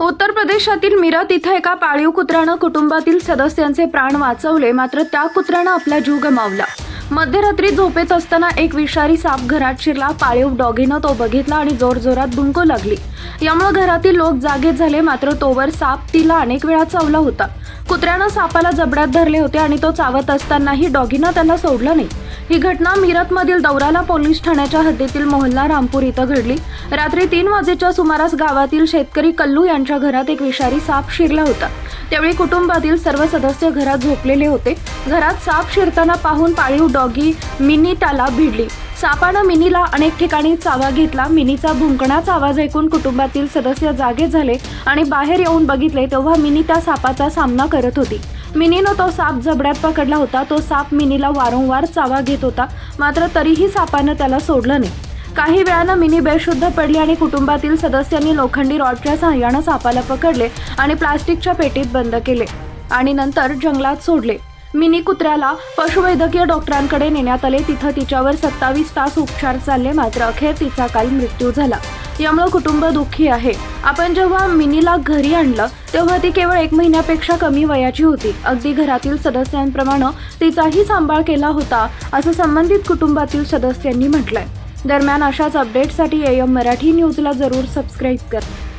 उत्तर प्रदेशातील मिरत इथं एका पाळीव कुत्र्यानं कुटुंबातील सदस्यांचे प्राण वाचवले मात्र त्या कुत्र्यानं आपला जीव गमावला. मध्यरात्री झोपेत असताना एक विषारी साप घरात शिरला पाळीव डॉगीनं तो बघितला आणि जोरजोरात भुंकू लागली. यामुळे घरातील लोक जागे झाले मात्र तोवर साप तिला अनेक वेळा चावला होता. कुत्र्यानं सापाला जबड्यात धरले होते आणि तो चावत असतानाही डॉगीनं त्याला सोडलं नाही. ही घटना मिरतमधील दौराला पोलीस ठाण्याच्या हद्दीतील मोहल्ला रामपूर इथं घडली. रात्री तीन वाजेच्या सुमारास गावातील शेतकरी कल्लू यांच्या घरात एक विषारी साप शिरला होता. त्यावेळी कुटुंबातील सर्व सदस्य घरात झोपलेले होते. घरात साप शिरताना पाहून पाळीव डॉगी मिनी त्याला भिडली. सापानं मिनीला अनेक ठिकाणी चावा घेतला. मिनीचा भुंकणाचा आवाज ऐकून कुटुंबातील सदस्य जागे झाले आणि बाहेर येऊन बघितले तेव्हा मिनी त्या सापाचा सामना करत होती. मिनीनं तो साप जबड्यात पकडला होता. तो साप मिनीला वारंवार चावा घेत होता. मात्र तरीही सापानं त्याला सोडलं नाही. काही वेळानं मिनी बेशुद्ध पडली आणि कुटुंबातील सदस्यांनी लोखंडी रॉडच्या सहाय्यानं सापाला पकडले आणि प्लास्टिकच्या पेटीत बंद केले आणि नंतर जंगलात सोडले. मिनी कुत्र्याला पशुवैद्यकीय डॉक्टरांकडे नेण्यात आले. तिथं तिच्यावर सत्तावीस तास उपचार चालले. मात्र अखेर तिचा काल मृत्यू झाला. यामुळे कुटुंब दुःखी आहे. आपण जेव्हा मिनीला घरी आणलं तेव्हा ती केवळ एक महिन्यापेक्षा कमी वयाची होती. अगदी घरातील सदस्यांप्रमाणे तिचाही सांभाळ केला होता असं संबंधित कुटुंबातील सदस्यांनी म्हटलंय. दरम्यान अशाच अपडेटसाठी एम मराठी न्यूजला जरूर सबस्क्राईब करा.